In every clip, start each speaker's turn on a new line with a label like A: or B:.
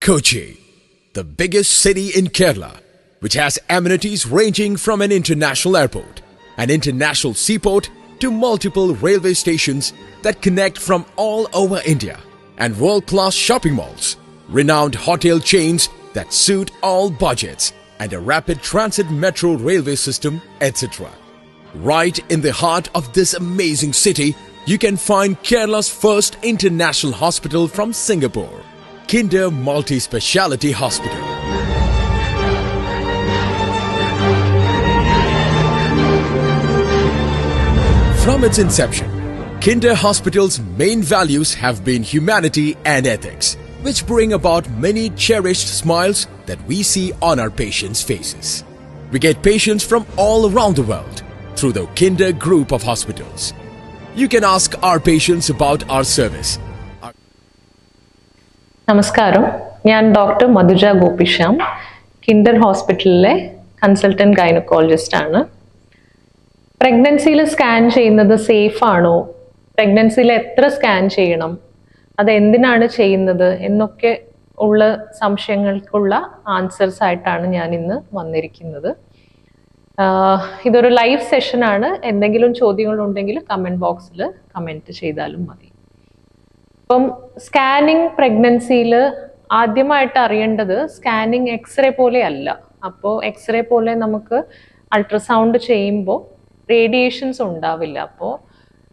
A: Kochi, the biggest city in Kerala, which has amenities ranging from an international airport, an international seaport, to multiple railway stations that connect from all over India, and world class shopping malls, renowned hotel chains that suit all budgets, and a rapid transit metro railway system, etc. Right in the heart of this amazing city, you can find Kerala's first international hospital from Singapore, Kinder Multi Speciality Hospital. From its inception, Kinder Hospital's main values have been humanity and ethics, which bring about many cherished smiles that we see on our patients' faces. We get patients from all around the world through the Kinder group of hospitals. You can ask our patients about our service.
B: നമസ്കാരം. ഞാൻ doctor Madhuja Gopishyam Kinder ഹോസ്പിറ്റലിലെ consultant gynaecologist ആണ്. പ്രഗ്നൻസിയിൽ scan ചെയ്യുന്നത് safe ആണോ? പ്രഗ്നൻസിയിൽ എത്ര scan ചെയ്യണം? അത് എന്തിനാണ് ചെയ്യുന്നത്? എന്നൊക്കെ ഉള്ള സംശയങ്ങൾക്കുള്ള ആൻസേഴ്സ് ആയിട്ടാണ് ഞാൻ ഇന്ന് വന്നിരിക്കുന്നത്. ഇതൊരു ലൈവ് സെഷനാണ് എന്തെങ്കിലും ചോദ്യങ്ങളുണ്ടെങ്കിൽ കമന്റ് ബോക്സിൽ കമന്റ് ചെയ്താലും മതി. ഇപ്പം സ്കാനിങ് പ്രഗ്നൻസിയിൽ ആദ്യമായിട്ട് അറിയേണ്ടത് സ്കാനിങ് എക്സ്റേ പോലെ അല്ല. അപ്പോൾ എക്സ്റേ പോലെ നമുക്ക് അൾട്രാസൗണ്ട് ചെയ്യുമ്പോൾ റേഡിയേഷൻസ് ഉണ്ടാവില്ല. അപ്പോൾ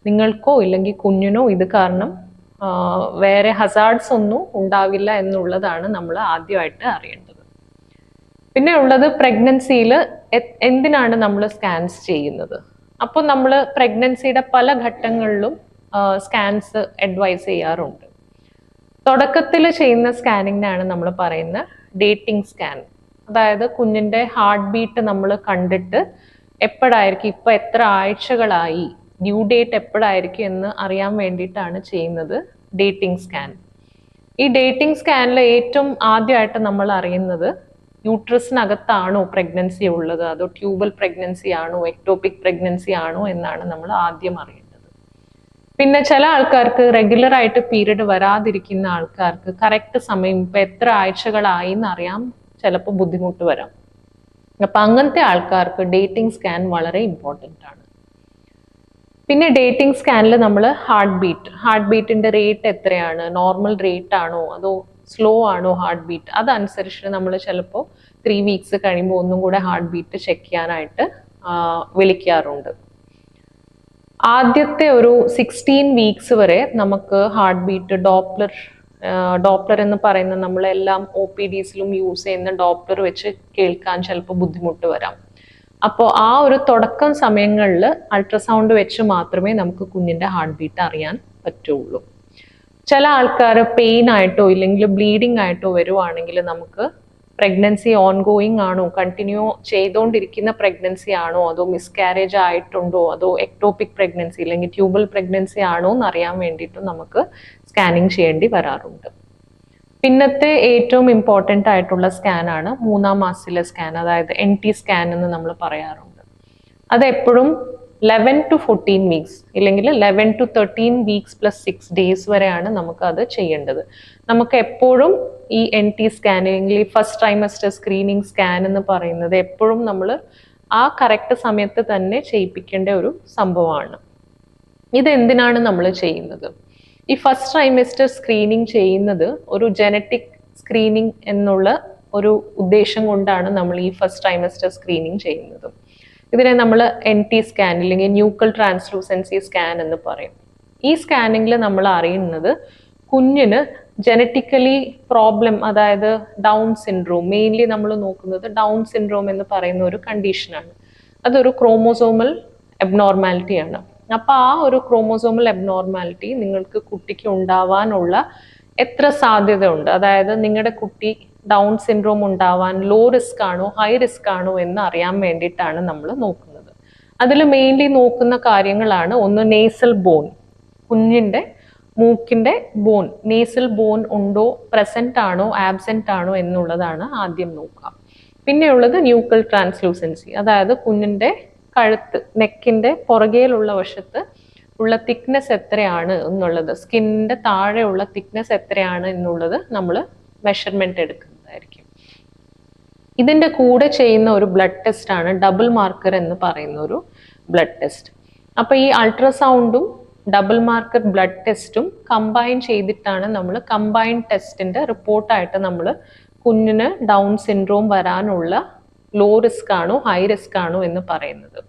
B: നിങ്ങൾക്കോ ഇല്ലെങ്കിൽ കുഞ്ഞിനോ ഇത് കാരണം വേറെ ഹസാർഡ്സ് ഒന്നും ഉണ്ടാവില്ല എന്നുള്ളതാണ് നമ്മൾ ആദ്യമായിട്ട് അറിയേണ്ടത്. പിന്നെ ഉള്ളത് പ്രഗ്നൻസിയിൽ എന്തിനാണ് നമ്മൾ സ്കാൻസ് ചെയ്യുന്നത്? അപ്പോൾ നമ്മൾ പ്രഗ്നൻസിയുടെ പല ഘട്ടങ്ങളിലും സ്കാൻസ് അഡ്വൈസ് ചെയ്യാറുണ്ട്. തുടക്കത്തിൽ ചെയ്യുന്ന സ്കാനിങ്ങിനാണ് നമ്മൾ പറയുന്ന ഡേറ്റിംഗ് സ്കാൻ അതായത് കുഞ്ഞിന്റെ ഹാർട്ട് ബീറ്റ് നമ്മൾ കണ്ടിട്ട് എപ്പോഴായിരിക്കും ഇപ്പം എത്ര ആഴ്ചകളായി ഡ്യൂ ഡേറ്റ് എപ്പോഴായിരിക്കും എന്ന് അറിയാൻ വേണ്ടിയിട്ടാണ് ചെയ്യുന്നത് ഡേറ്റിംഗ് സ്കാൻ ഈ ഡേറ്റിംഗ് സ്കാനിൽ ഏറ്റവും ആദ്യമായിട്ട് നമ്മൾ അറിയുന്നത് യൂട്രസിനകത്താണോ പ്രഗ്നൻസി ഉള്ളത്? അതോ ട്യൂബൽ പ്രഗ്നൻസി ആണോ എക്ടോപിക് പ്രഗ്നൻസി ആണോ എന്നാണ് നമ്മൾ ആദ്യം അറിയേണ്ടത് പിന്നെ ചില ആൾക്കാർക്ക് റെഗുലർ ആയിട്ട് പീരീഡ് വരാതിരിക്കുന്ന ആൾക്കാർക്ക് കറക്റ്റ് സമയം ഇപ്പൊ എത്ര ആഴ്ചകളായി എന്ന് അറിയാം ചിലപ്പോൾ ബുദ്ധിമുട്ട് വരാം. അപ്പൊ അങ്ങനത്തെ ആൾക്കാർക്ക് ഡേറ്റിംഗ് സ്കാൻ വളരെ ഇമ്പോർട്ടന്റ് ആണ്. പിന്നെ ഡേറ്റിംഗ് സ്കാനിൽ നമ്മൾ ഹാർട്ട് ബീറ്റ് ഹാർട്ട് ബീറ്റിന്റെ റേറ്റ് എത്രയാണ്? നോർമൽ റേറ്റ് ആണോ? അതോ സ്ലോ ആണോ ഹാർട്ട് ബീറ്റ് അതനുസരിച്ച് നമ്മൾ ചിലപ്പോൾ ത്രീ വീക്സ് കഴിയുമ്പോൾ ഒന്നും കൂടെ ഹാർട്ട് ബീറ്റ് ചെക്ക് ചെയ്യാനായിട്ട് വിളിക്കാറുണ്ട്. ആദ്യത്തെ ഒരു സിക്സ്റ്റീൻ വീക്സ് വരെ നമുക്ക് ഹാർട്ട് ബീറ്റ് ഡോപ്ലർ ഡോപ്ലർ എന്ന് പറയുന്ന നമ്മളെല്ലാം ഒ പി ഡിസിലും യൂസ് ചെയ്യുന്ന ഡോപ്ലർ വെച്ച് കേൾക്കാൻ ചിലപ്പോൾ ബുദ്ധിമുട്ട് വരാം. അപ്പോൾ ആ ഒരു തുടക്കം സമയങ്ങളിൽ അൾട്രാസൗണ്ട് വെച്ച് മാത്രമേ നമുക്ക് കുഞ്ഞിന്റെ ഹാർട്ട് ബീറ്റ് അറിയാൻ പറ്റുള്ളൂ. ചില ആൾക്കാർ പെയിൻ ആയിട്ടോ ഇല്ലെങ്കിൽ ബ്ലീഡിംഗ് ആയിട്ടോ വരുവാണെങ്കിൽ നമുക്ക് പ്രഗ്നൻസി ഓൺഗോയിങ് ആണോ? കണ്ടിന്യൂ ചെയ്തുകൊണ്ടിരിക്കുന്ന പ്രഗ്നൻസി ആണോ? അതോ മിസ്കാരേജ് ആയിട്ടുണ്ടോ? അതോ എക്ടോപിക് പ്രഗ്നൻസി അല്ലെങ്കിൽ ട്യൂബൽ പ്രഗ്നൻസി ആണോ എന്ന് അറിയാൻ വേണ്ടിയിട്ട് നമുക്ക് സ്കാനിങ് ചെയ്യേണ്ടി വരാറുണ്ട്. പിന്നത്തെ ഏറ്റവും ഇമ്പോർട്ടന്റ് ആയിട്ടുള്ള സ്കാനാണ് മൂന്നാം മാസത്തിലെ സ്കാൻ അതായത് എൻ ടി സ്കാൻ എന്ന് നമ്മൾ പറയാറുണ്ട്. അത് എപ്പോഴും ലെവൻ ടു ഫോർട്ടീൻ വീക്സ് ഇല്ലെങ്കിൽ eleven to thirteen weeks plus six days വരെയാണ് നമുക്ക് അത് ചെയ്യേണ്ടത്. നമുക്ക് എപ്പോഴും ഈ എൻ ടി അല്ലെങ്കിൽ ഫസ്റ്റ് ട്രൈമസ്റ്റർ സ്ക്രീനിങ് സ്കാൻ എന്ന് പറയുന്നത് എപ്പോഴും നമ്മൾ ആ കറക്റ്റ് സമയത്ത് തന്നെ ചെയ്യിപ്പിക്കേണ്ട ഒരു സംഭവമാണ്. ഇതെന്തിനാണ് നമ്മൾ ചെയ്യുന്നത്? ഈ ഫസ്റ്റ് ട്രൈമസ്റ്റർ സ്ക്രീനിങ് ചെയ്യുന്നത് ഒരു ജനറ്റിക് സ്ക്രീനിങ് എന്നുള്ള ഒരു ഉദ്ദേശം കൊണ്ടാണ് നമ്മൾ ഈ ഫസ്റ്റ് ട്രൈമസ്റ്റർ സ്ക്രീനിങ് ചെയ്യുന്നത്. ഇതിനെ നമ്മൾ എൻ ടി സ്കാൻ അല്ലെങ്കിൽ ന്യൂക്കൽ ട്രാൻസ്ലൂസൻസി സ്കാൻ എന്ന് പറയും. ഈ സ്കാനിങ്ങിൽ നമ്മൾ അറിയുന്നത് കുഞ്ഞിന് ജനറ്റിക്കലി പ്രോബ്ലം അതായത് ഡൗൺ സിൻഡ്രോം മെയിൻലി നമ്മൾ നോക്കുന്നത് ഡൗൺ സിൻഡ്രോം എന്ന് പറയുന്ന ഒരു കണ്ടീഷനാണ് അതൊരു ക്രോമോസോമൽ എബ്നോർമാലിറ്റിയാണ് അപ്പോൾ ആ ഒരു ക്രോമോസോമൽ എബ്നോർമാലിറ്റി നിങ്ങൾക്ക് കുട്ടിക്ക് ഉണ്ടാവാനുള്ള എത്ര സാധ്യതയുണ്ട്? അതായത് നിങ്ങളുടെ കുട്ടി ഡൗൺ സിൻഡ്രോം ഉണ്ടാവാൻ ലോ റിസ്ക് ആണോ ഹൈ റിസ്ക് ആണോ എന്ന് അറിയാൻ വേണ്ടിയിട്ടാണ് നമ്മൾ നോക്കുന്നത്. അതിൽ മെയിൻലി നോക്കുന്ന കാര്യങ്ങളാണ് ഒന്ന് നേസൽ ബോൺ കുഞ്ഞിന്റെ മൂക്കിന്റെ ബോൺ നേസൽ ബോൺ ഉണ്ടോ പ്രസന്റ് ആണോ ആബ്സെന്റ് ആണോ എന്നുള്ളതാണ് ആദ്യം നോക്കുക. പിന്നെയുള്ളത് ന്യൂക്കൽ ട്രാൻസ്ലൂസൻസി അതായത് കുഞ്ഞിന്റെ കഴുത്ത് നെക്കിന്റെ പുറകേലുള്ള വശത്ത് ഉള്ള തിക്നെസ് എത്രയാണ് എന്നുള്ളത് സ്കിന്നിന്റെ താഴെയുള്ള തിക്നെസ് എത്രയാണ് എന്നുള്ളത് നമ്മൾ മെഷർമെന്റ് എടുക്കുന്നതായിരിക്കും ഇതിന്റെ കൂടെ ചെയ്യുന്ന ഒരു ബ്ലഡ് ടെസ്റ്റ് ആണ് ഡബിൾ മാർക്കർ എന്ന് പറയുന്ന ഒരു ബ്ലഡ് ടെസ്റ്റ് അപ്പൊ ഈ അൾട്രാസൗണ്ടും ഡബിൾ മാർക്കർ ബ്ലഡ് ടെസ്റ്റും കമ്പൈൻ ചെയ്തിട്ടാണ് നമ്മൾ കമ്പൈൻ ടെസ്റ്റിന്റെ റിപ്പോർട്ടായിട്ട് നമ്മൾ കുഞ്ഞിന് ഡൗൺ സിൻഡ്രോം വരാനുള്ള ലോ റിസ്ക് ആണോ ഹൈ റിസ്ക് ആണോ എന്ന് പറയുന്നത്.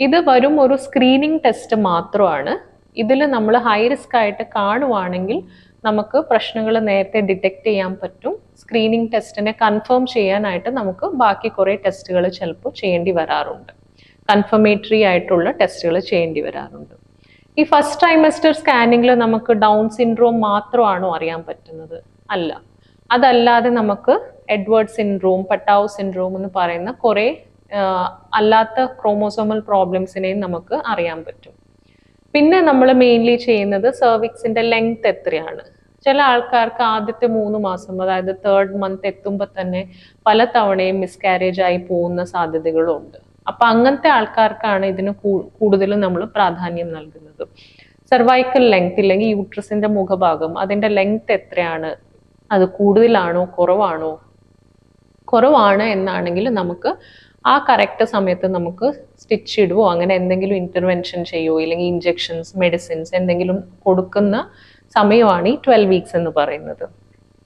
B: ഇത് വരും ഒരു സ്ക്രീനിങ് ടെസ്റ്റ് മാത്രമാണ്. ഇതിൽ നമ്മൾ ഹൈ റിസ്ക് ആയിട്ട് കാണുവാണെങ്കിൽ നമുക്ക് പ്രശ്നങ്ങൾ നേരത്തെ ഡിറ്റക്ട് ചെയ്യാൻ പറ്റും. സ്ക്രീനിങ് ടെസ്റ്റിനെ കൺഫേം ചെയ്യാനായിട്ട് നമുക്ക് ബാക്കി കുറേ ടെസ്റ്റുകൾ ചിലപ്പോൾ ചെയ്യേണ്ടി വരാറുണ്ട്. കൺഫർമേറ്ററി ആയിട്ടുള്ള ടെസ്റ്റുകൾ ചെയ്യേണ്ടി വരാറുണ്ട്. ഈ ഫസ്റ്റ് ട്രൈമസ്റ്റർ സ്കാനിങ്ങിൽ നമുക്ക് ഡൗൺ സിൻഡ്രോം മാത്രമാണോ അറിയാൻ പറ്റുന്നത്? അല്ല. അതല്ലാതെ നമുക്ക് എഡ്വേർഡ് സിൻഡ്രോം പട്ടാവ് സിൻഡ്രോം എന്ന് പറയുന്ന കുറേ അല്ലാത്ത ക്രോമോസോമൽ പ്രോബ്ലംസിനെയും നമുക്ക് അറിയാൻ പറ്റും. പിന്നെ നമ്മൾ മെയിൻലി ചെയ്യുന്നത് സർവിക്സിന്റെ ലെങ്ത് എത്രയാണ്? ചില ആൾക്കാർക്ക് ആദ്യത്തെ മൂന്ന് മാസം അതായത് തേർഡ് മന്ത് എത്തുമ്പോൾ തന്നെ പല തവണയും മിസ്കാരേജ് ആയി പോകുന്ന സാധ്യതകളുണ്ട്. അപ്പൊ അങ്ങനത്തെ ആൾക്കാർക്കാണ് ഇതിന് കൂടുതലും നമ്മൾ പ്രാധാന്യം നൽകുന്നത്. സെർവൈക്കൽ ലെങ്ത് ഇല്ലെങ്കിൽ യൂട്രസിന്റെ മുഖഭാഗം അതിന്റെ ലെങ്ത് എത്രയാണ്? അത് കൂടുതലാണോ കുറവാണോ? കുറവാണ് എന്നാണെങ്കിൽ നമുക്ക് ആ കറക്റ്റ് സമയത്ത് നമുക്ക് സ്റ്റിച്ച് ഇടുവോ? അങ്ങനെ എന്തെങ്കിലും ഇന്റർവെൻഷൻ ചെയ്യുവോ ഇല്ലെങ്കിൽ ഇഞ്ചെക്ഷൻസ് മെഡിസിൻസ് എന്തെങ്കിലും കൊടുക്കുന്ന സമയമാണ് ഈ ട്വൽവ് വീക്സ് എന്ന് പറയുന്നത്.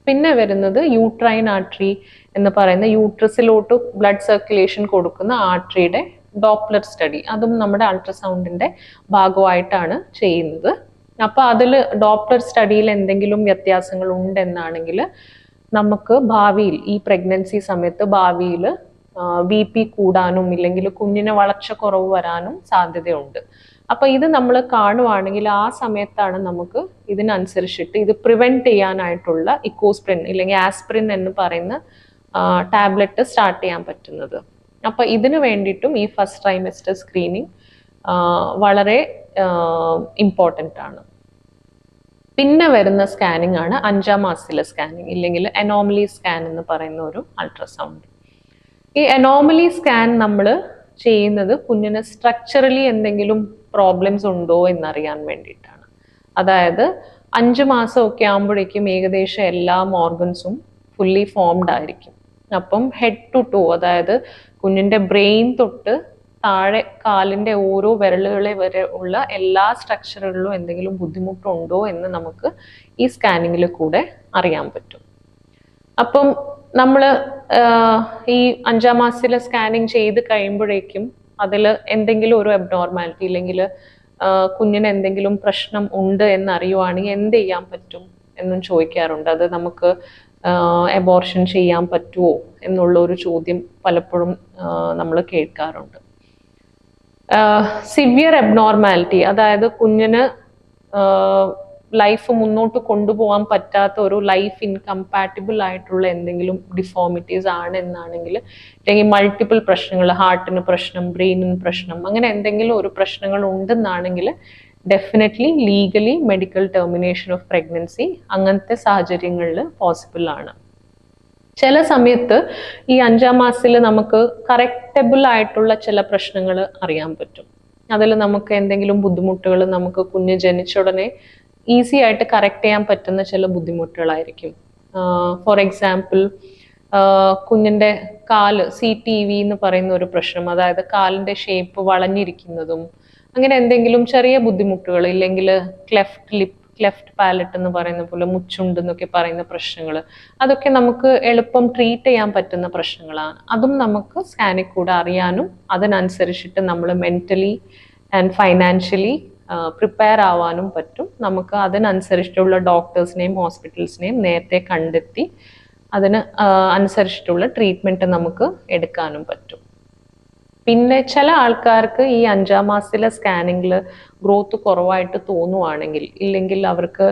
B: പിന്നെ വരുന്നത് യൂട്രൈൻ ആർട്ടറി എന്ന് പറയുന്ന യൂട്രസിലോട്ട് ബ്ലഡ് സർക്കുലേഷൻ കൊടുക്കുന്ന ആർട്ടറിയുടെ ഡോപ്ലർ സ്റ്റഡി അതും നമ്മുടെ അൾട്രാസൗണ്ടിന്റെ ഭാഗമായിട്ടാണ് ചെയ്യുന്നത്. അപ്പോൾ അതിൽ ഡോപ്ലർ സ്റ്റഡിയിൽ എന്തെങ്കിലും വ്യത്യാസങ്ങൾ ഉണ്ടെന്നാണെങ്കിൽ നമുക്ക് ഭാവിയിൽ ഈ പ്രഗ്നൻസി സമയത്ത് ഭാവിയിൽ ബി പി കൂടാനും ഇല്ലെങ്കിൽ കുഞ്ഞിന് വളർച്ച കുറവ് വരാനും സാധ്യതയുണ്ട്. അപ്പൊ ഇത് നമ്മൾ കാണുവാണെങ്കിൽ ആ സമയത്താണ് നമുക്ക് ഇതിനനുസരിച്ചിട്ട് ഇത് പ്രിവെന്റ് ചെയ്യാനായിട്ടുള്ള ഇക്കോസ്പ്രിൻ ഇല്ലെങ്കിൽ ആസ്പ്രിൻ എന്ന് പറയുന്ന ടാബ്ലറ്റ് സ്റ്റാർട്ട് ചെയ്യാൻ പറ്റുന്നത്. അപ്പൊ ഇതിന് വേണ്ടിയിട്ടും ഈ ഫസ്റ്റ് ട്രൈമെസ്റ്റർ സ്ക്രീനിങ് വളരെ ഇമ്പോർട്ടന്റ് ആണ്. പിന്നെ വരുന്ന സ്കാനിങ് ആണ് അഞ്ചാം മാസത്തിലെ സ്കാനിങ് ഇല്ലെങ്കിൽ അനോമലി സ്കാൻ എന്ന് പറയുന്ന ഒരു അൾട്രാസൗണ്ട് ഈ അനോമലി സ്കാൻ നമ്മൾ ചെയ്യുന്നത് കുഞ്ഞിന് സ്ട്രക്ചറലി എന്തെങ്കിലും പ്രോബ്ലംസ് ഉണ്ടോ എന്നറിയാൻ വേണ്ടിയിട്ടാണ്. അതായത് അഞ്ച് മാസമൊക്കെ ആകുമ്പോഴേക്കും ഏകദേശം എല്ലാ ഓർഗൻസും ഫുള്ളി ഫോംഡ് ആയിരിക്കും. അപ്പം ഹെഡ് ടു ടോ അതായത് കുഞ്ഞിന്റെ ബ്രെയിൻ തൊട്ട് താഴെ കാലിന്റെ ഓരോ വിരലുകളെ വരെ ഉള്ള എല്ലാ സ്ട്രക്ചറുകളിലും എന്തെങ്കിലും ബുദ്ധിമുട്ടുണ്ടോ എന്ന് നമുക്ക് ഈ സ്കാനിങ്ങിൽ കൂടെ അറിയാൻ പറ്റും. അപ്പം നമ്മൾ ഈ അഞ്ചാം മാസത്തിൽ സ്കാനിങ് ചെയ്ത് കഴിയുമ്പോഴേക്കും അതിൽ എന്തെങ്കിലും ഒരു അബ്നോർമാലിറ്റി ഇല്ലെങ്കിൽ കുഞ്ഞിന് എന്തെങ്കിലും പ്രശ്നം ഉണ്ട് എന്നറിയുവാണെങ്കിൽ എന്ത് ചെയ്യാൻ പറ്റും എന്നും ചോദിക്കാറുണ്ട്. അത് നമുക്ക് എബോർഷൻ ചെയ്യാൻ പറ്റുമോ എന്നുള്ള ഒരു ചോദ്യം പലപ്പോഴും നമ്മൾ കേൾക്കാറുണ്ട്. സിവിയർ അബ്നോർമാലിറ്റി അതായത് കുഞ്ഞിന് ലൈഫ് മുന്നോട്ട് കൊണ്ടുപോകാൻ പറ്റാത്ത ഒരു ലൈഫ് ഇൻകമ്പാറ്റബിൾ ആയിട്ടുള്ള എന്തെങ്കിലും ഡിഫോമിറ്റീസ് ആണ് എന്നാണെങ്കിൽ അല്ലെങ്കിൽ മൾട്ടിപ്പിൾ പ്രശ്നങ്ങൾ ഹാർട്ടിന് പ്രശ്നം ബ്രെയിനിന് പ്രശ്നം അങ്ങനെ എന്തെങ്കിലും ഒരു പ്രശ്നങ്ങൾ ഉണ്ടെന്നാണെങ്കിൽ definitely legally medical termination of pregnancy അങ്ങനത്തെ സാഹചര്യങ്ങളിൽ പോസിബിൾ ആണ്. ചില സമയത്ത് ഈ അഞ്ചാം മാസത്തിൽ നമുക്ക് കറക്റ്റബിൾ ആയിട്ടുള്ള ചില പ്രശ്നങ്ങൾ അറിയാൻ പറ്റും. അതിൽ നമുക്ക് എന്തെങ്കിലും ബുദ്ധിമുട്ടുകൾ നമുക്ക് കുഞ്ഞ് ജനിച്ച ഉടനെ ഈസി ആയിട്ട് കറക്റ്റ് ചെയ്യാൻ പറ്റുന്ന ചില ബുദ്ധിമുട്ടുകളായിരിക്കും. ഫോർ എക്സാമ്പിൾ കുഞ്ഞിന്റെ കാൽ സി ടി വി എന്ന് പറയുന്ന ഒരു പ്രശ്നം അതായത് കാലിന്റെ ഷേപ്പ് വളഞ്ഞിരിക്കുന്നതും അങ്ങനെ എന്തെങ്കിലും ചെറിയ ബുദ്ധിമുട്ടുകൾ ഇല്ലെങ്കിൽ ക്ലെഫ്റ്റ് ലിപ്പ് ക്ലെഫ്റ്റ് പാലറ്റ് എന്ന് പറയുന്ന പോലെ മുച്ചുണ്ട് എന്നൊക്കെ പറയുന്ന പ്രശ്നങ്ങൾ അതൊക്കെ നമുക്ക് എളുപ്പം ട്രീറ്റ് ചെയ്യാൻ പറ്റുന്ന പ്രശ്നങ്ങളാണ്. അതും നമുക്ക് സ്കാനിൽ കൂടെ അറിയാനും അതിനനുസരിച്ചിട്ട് നമ്മൾ മെന്റലി ആൻഡ് ഫൈനാൻഷ്യലി പ്രിപ്പയർ ആവാനും പറ്റും. നമുക്ക് അതിനനുസരിച്ചിട്ടുള്ള ഡോക്ടേഴ്സിനെയും ഹോസ്പിറ്റൽസിനെയും നേരത്തെ കണ്ടെത്തി അതിന് അനുസരിച്ചിട്ടുള്ള ട്രീറ്റ്മെന്റ് നമുക്ക് എടുക്കാനും പറ്റും. പിന്നെ ചില ആൾക്കാർക്ക് ഈ അഞ്ചാം മാസത്തിലെ സ്കാനിങ്ങിൽ ഗ്രോത്ത് കുറവായിട്ട് തോന്നുവാണെങ്കിൽ ഇല്ലെങ്കിൽ അവർക്ക്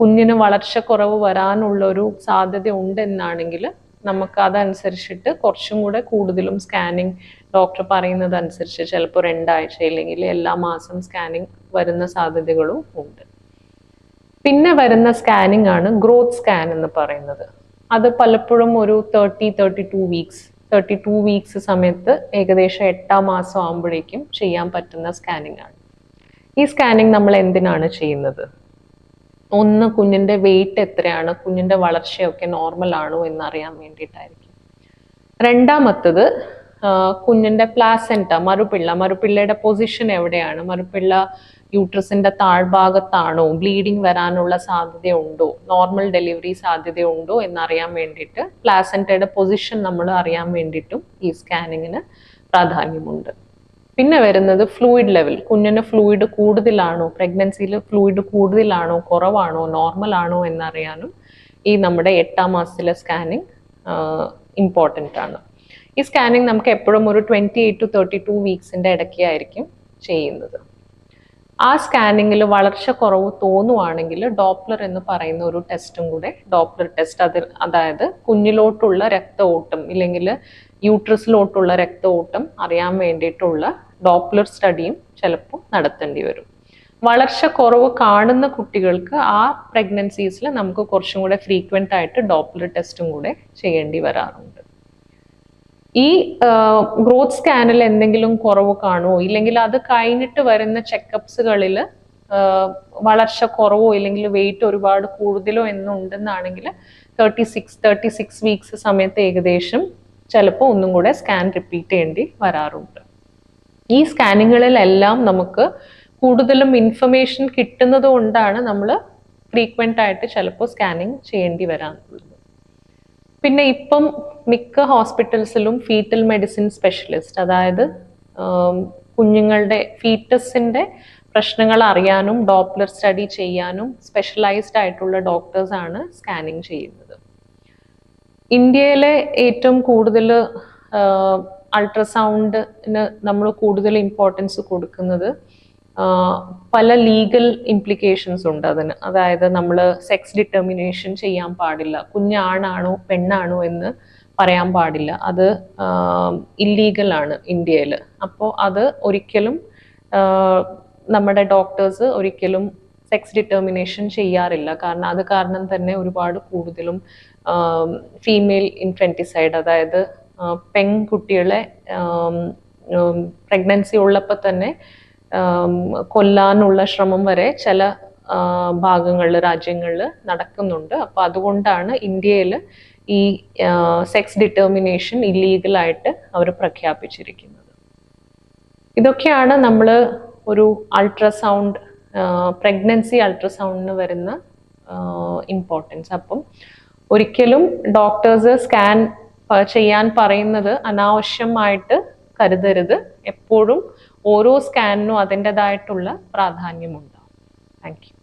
B: കുഞ്ഞിന് വളർച്ച കുറവ് വരാനുള്ള ഒരു സാധ്യത ഉണ്ടെന്നാണെങ്കിൽ നമുക്ക് അതനുസരിച്ചിട്ട് കുറച്ചും കൂടെ കൂടുതലും സ്കാനിങ് ഡോക്ടർ പറയുന്നത് അനുസരിച്ച് ചിലപ്പോൾ രണ്ടാഴ്ച ഇല്ലെങ്കിൽ എല്ലാ മാസം സ്കാനിങ് വരുന്ന സാധ്യതകളും ഉണ്ട്. പിന്നെ വരുന്ന സ്കാനിങ് ആണ് ഗ്രോത്ത് സ്കാൻ എന്ന് പറയുന്നത്. അത് പലപ്പോഴും ഒരു thirty thirty two weeks thirty two weeks സമയത്ത് ഏകദേശം എട്ടാം മാസം ആകുമ്പോഴേക്കും ചെയ്യാൻ പറ്റുന്ന സ്കാനിങ് ആണ്. ഈ സ്കാനിങ് നമ്മൾ എന്തിനാണ് ചെയ്യുന്നത്? ഒന്ന് കുഞ്ഞിന്റെ വെയിറ്റ് എത്രയാണ്? കുഞ്ഞിന്റെ വളർച്ചയൊക്കെ നോർമൽ ആണോ എന്നറിയാൻ വേണ്ടിയിട്ടായിരിക്കും. രണ്ടാമത്തത് കുഞ്ഞിന്റെ പ്ലാസെന്റ മറുപിള്ള മറുപിള്ളയുടെ പൊസിഷൻ എവിടെയാണ്? മറുപിള്ള യൂട്രസിന്റെ താഴ്ഭാഗത്താണോ? ബ്ലീഡിങ് വരാനുള്ള സാധ്യതയുണ്ടോ? നോർമൽ ഡെലിവറി സാധ്യതയുണ്ടോ എന്നറിയാൻ വേണ്ടിയിട്ട് പ്ലാസെന്റയുടെ പൊസിഷൻ നമ്മൾ അറിയാൻ വേണ്ടിയിട്ടും ഈ സ്കാനിങ്ങിന് പ്രാധാന്യമുണ്ട്. പിന്നെ വരുന്നത് ഫ്ലൂയിഡ് ലെവൽ കുഞ്ഞിന് ഫ്ലൂയിഡ് കൂടുതലാണോ? പ്രഗ്നൻസിയിൽ ഫ്ലൂയിഡ് കൂടുതലാണോ? കുറവാണോ? നോർമൽ ആണോ എന്നറിയാനും ഈ നമ്മുടെ എട്ടാം മാസത്തിലെ സ്കാനിങ് ഇമ്പോർട്ടന്റ് ആണ്. ഈ സ്കാനിങ് നമുക്ക് എപ്പോഴും ഒരു twenty eight to thirty two വീക്സിന്റെ ഇടയ്ക്കായിരിക്കും ചെയ്യുന്നത്. ആ സ്കാനിങ്ങിൽ വളർച്ച കുറവ് തോന്നുവാണെങ്കിൽ ഡോപ്ലർ എന്ന് പറയുന്ന ഒരു ടെസ്റ്റും കൂടെ ഡോപ്ലർ ടെസ്റ്റ് അതിൽ അതായത് കുഞ്ഞിലോട്ടുള്ള രക്ത ഓട്ടം ഇല്ലെങ്കിൽ യൂട്രസിലോട്ടുള്ള രക്ത ഓട്ടം അറിയാൻ വേണ്ടിയിട്ടുള്ള ഡോപ്ലർ സ്റ്റഡിയും ചിലപ്പോൾ നടത്തേണ്ടി വരും. വളർച്ച കുറവ് കാണുന്ന കുട്ടികൾക്ക് ആ പ്രഗ്നൻസീസിൽ നമുക്ക് കുറച്ചും കൂടെ ഫ്രീക്വന്റ് ആയിട്ട് ഡോപ്ലർ ടെസ്റ്റും കൂടെ ചെയ്യേണ്ടി വരാറുണ്ട്. ഈ ഗ്രോത്ത് സ്കാനിൽ എന്തെങ്കിലും കുറവ് കാണുമോ ഇല്ലെങ്കിൽ അത് കഴിഞ്ഞിട്ട് വരുന്ന ചെക്കപ്സുകളിൽ വളർച്ച കുറവോ ഇല്ലെങ്കിൽ വെയിറ്റ് ഒരുപാട് കൂടുതലോ എന്നുണ്ടെന്നാണെങ്കിൽ thirty six thirty six weeks സമയത്ത് ഏകദേശം ചിലപ്പോൾ ഒന്നും കൂടെ സ്കാൻ റിപ്പീറ്റ് ചെയ്യേണ്ടി വരാറുണ്ട്. ഈ സ്കാനിങ്ങുകളിലെല്ലാം നമുക്ക് കൂടുതലും ഇൻഫർമേഷൻ കിട്ടുന്നത് കൊണ്ടാണ് നമ്മൾ ഫ്രീക്വന്റ് ആയിട്ട് ചിലപ്പോൾ സ്കാനിങ് ചെയ്യേണ്ടി വരാറുള്ളത്. പിന്നെ ഇപ്പം മിക്ക ഹോസ്പിറ്റൽസിലും ഫീറ്റൽ മെഡിസിൻ സ്പെഷ്യലിസ്റ്റ് അതായത് കുഞ്ഞുങ്ങളുടെ ഫീറ്റസിന്റെ പ്രശ്നങ്ങൾ അറിയാനും ഡോപ്ലർ സ്റ്റഡി ചെയ്യാനും സ്പെഷ്യലൈസ്ഡ് ആയിട്ടുള്ള ഡോക്ടേഴ്സാണ് സ്കാനിങ് ചെയ്യുന്നത്. ഇന്ത്യയിലെ ഏറ്റവും കൂടുതൽ അൾട്രാസൗണ്ടിന് നമ്മൾ കൂടുതൽ ഇമ്പോർട്ടൻസ് കൊടുക്കുന്നത് പല ലീഗൽ ഇംപ്ലിക്കേഷൻസ് ഉണ്ട് അതിന്. അതായത് നമ്മൾ സെക്സ് ഡിറ്റർമിനേഷൻ ചെയ്യാൻ പാടില്ല. കുഞ്ഞാണാണോ പെണ്ണാണോ എന്ന് പറയാൻ പാടില്ല. അത് ഇല്ലീഗലാണ് ഇന്ത്യയിൽ അപ്പോൾ അത് ഒരിക്കലും നമ്മുടെ ഡോക്ടേഴ്സ് ഒരിക്കലും സെക്സ് ഡിറ്റർമിനേഷൻ ചെയ്യാറില്ല. കാരണം അത് കാരണം തന്നെ ഒരുപാട് കൂടുതലും ഫീമെയിൽ ഇൻഫെന്റിസൈഡ് അതായത് പെൺകുട്ടികളെ പ്രഗ്നൻസി ഉള്ളപ്പോൾ തന്നെ കൊല്ലാനുള്ള ശ്രമം വരെ ചില ഭാഗങ്ങളിൽ രാജ്യങ്ങളിൽ നടക്കുന്നുണ്ട്. അപ്പോൾ അതുകൊണ്ടാണ് ഇന്ത്യയിൽ ഈ സെക്സ് ഡിറ്റർമിനേഷൻ ഇല്ലീഗലായിട്ട് അവർ പ്രഖ്യാപിച്ചിരിക്കുന്നത്. ഇതൊക്കെയാണ് നമ്മൾ ഒരു അൾട്രാസൗണ്ട് പ്രഗ്നൻസി അൾട്രാസൗണ്ടിന് വരുന്ന ഇമ്പോർട്ടൻസ് അപ്പം ഒരിക്കലും ഡോക്ടേഴ്സ് സ്കാൻ ചെയ്യാൻ പറയുന്നത് അനാവശ്യമായിട്ട് കരുതരുത്. എപ്പോഴും ഓരോ സ്കാനിനും അതിന്റെതായിട്ടുള്ള പ്രാധാന്യമുണ്ടാവും താങ്ക്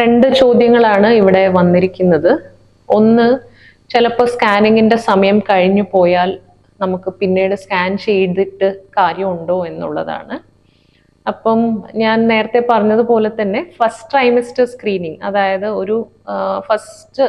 B: രണ്ട് ചോദ്യങ്ങളാണ് ഇവിടെ വന്നിരിക്കുന്നത്. ഒന്ന് ചിലപ്പോൾ സ്കാനിങ്ങിന്റെ സമയം കഴിഞ്ഞു പോയാൽ നമുക്ക് പിന്നീട് സ്കാൻ ചെയ്തിട്ട് കാര്യമുണ്ടോ എന്നുള്ളതാണ്. അപ്പം ഞാൻ നേരത്തെ പറഞ്ഞതുപോലെ തന്നെ ഫസ്റ്റ് ട്രൈമിസ്റ്റർ സ്ക്രീനിങ് അതായത് ഒരു ഫസ്റ്റ്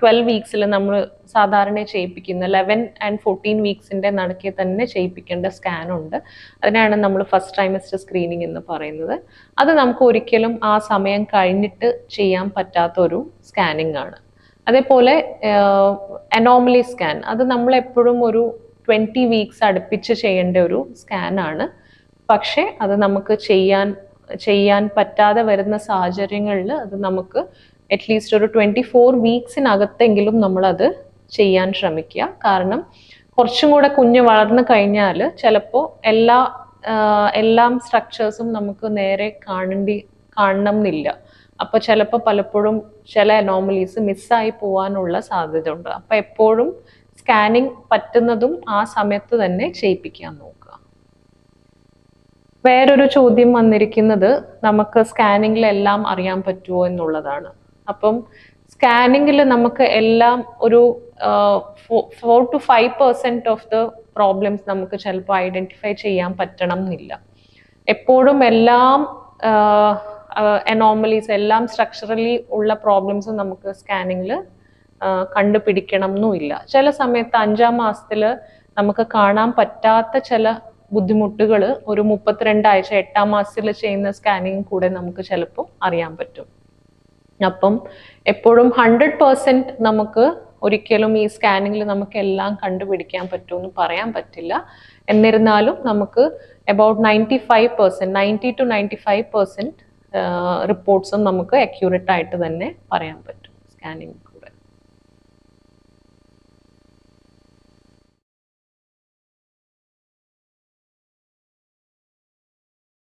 B: ട്വൽവ് വീക്സിൽ നമ്മൾ സാധാരണ ചെയ്യിപ്പിക്കുന്ന ലെവൻ ആൻഡ് ഫോർട്ടീൻ വീക്സിന്റെ നടുക്കെ തന്നെ ചെയ്യിപ്പിക്കേണ്ട സ്കാൻ ഉണ്ട്. അതിനാണ് നമ്മൾ ഫസ്റ്റ് ട്രൈമിസ്റ്റർ സ്ക്രീനിങ് എന്ന് പറയുന്നത്. അത് നമുക്ക് ഒരിക്കലും ആ സമയം കഴിഞ്ഞിട്ട് ചെയ്യാൻ പറ്റാത്തൊരു സ്കാനിങ് ആണ്. അതേപോലെ അനോമലി സ്കാൻ അത് നമ്മൾ എപ്പോഴും ഒരു ട്വന്റി വീക്സ് അടുപ്പിച്ച് ചെയ്യേണ്ട ഒരു സ്കാൻ ആണ്. പക്ഷേ അത് നമുക്ക് ചെയ്യാൻ ചെയ്യാൻ പറ്റാതെ വരുന്ന സാഹചര്യങ്ങളിൽ അത് നമുക്ക് അറ്റ്ലീസ്റ്റ് ഒരു ട്വന്റി ഫോർ വീക്സിനകത്തെങ്കിലും നമ്മളത് ചെയ്യാൻ ശ്രമിക്കുക. കാരണം കുറച്ചും കൂടെ കുഞ്ഞ് വളർന്നു കഴിഞ്ഞാൽ ചിലപ്പോൾ എല്ലാ എല്ലാം സ്ട്രക്ചേഴ്സും നമുക്ക് നേരെ കാണേണ്ടി കാണണം എന്നില്ല അപ്പോൾ ചിലപ്പോൾ പലപ്പോഴും ചില അനോമലീസ് മിസ്സായി പോകാനുള്ള സാധ്യത ഉണ്ട് അപ്പോൾ എപ്പോഴും സ്കാനിങ് പറ്റുന്നതും ആ സമയത്ത് തന്നെ ചെയ്യിപ്പിക്കാൻ നോക്കുക വേറൊരു ചോദ്യം വന്നിരിക്കുന്നത് നമുക്ക് സ്കാനിങ്ങിലെല്ലാം അറിയാൻ പറ്റുമോ എന്നുള്ളതാണ്. അപ്പം സ്കാനിങ്ങിൽ നമുക്ക് എല്ലാം ഒരു four to five percent of the problems നമുക്ക് ചിലപ്പോൾ ഐഡന്റിഫൈ ചെയ്യാൻ പറ്റണം എന്നില്ല. എപ്പോഴും എല്ലാം എനോമലീസ് എല്ലാം സ്ട്രക്ചറലി ഉള്ള പ്രോബ്ലംസ് നമുക്ക് സ്കാനിങ്ങിൽ കണ്ടുപിടിക്കണം എന്നുമില്ല ചില സമയത്ത് അഞ്ചാം മാസത്തിൽ നമുക്ക് കാണാൻ പറ്റാത്ത ചില ബുദ്ധിമുട്ടുകൾ ഒരു മുപ്പത്തിരണ്ടാഴ്ച എട്ടാം മാസത്തിൽ ചെയ്യുന്ന സ്കാനിങ് കൂടെ നമുക്ക് ചിലപ്പോൾ അറിയാൻ പറ്റും. അപ്പം എപ്പോഴും ഹൺഡ്രഡ് പേഴ്സെന്റ് നമുക്ക് ഒരിക്കലും ഈ സ്കാനിങ്ങിൽ നമുക്ക് എല്ലാം കണ്ടുപിടിക്കാൻ പറ്റുമെന്ന് പറയാൻ പറ്റില്ല. എന്നിരുന്നാലും നമുക്ക് about ninety five percent ninety to ninety five percent റിപ്പോർട്ട്സും നമുക്ക് അക്യൂറേറ്റ് ആയിട്ട് തന്നെ പറയാൻ പറ്റും സ്കാനിങ്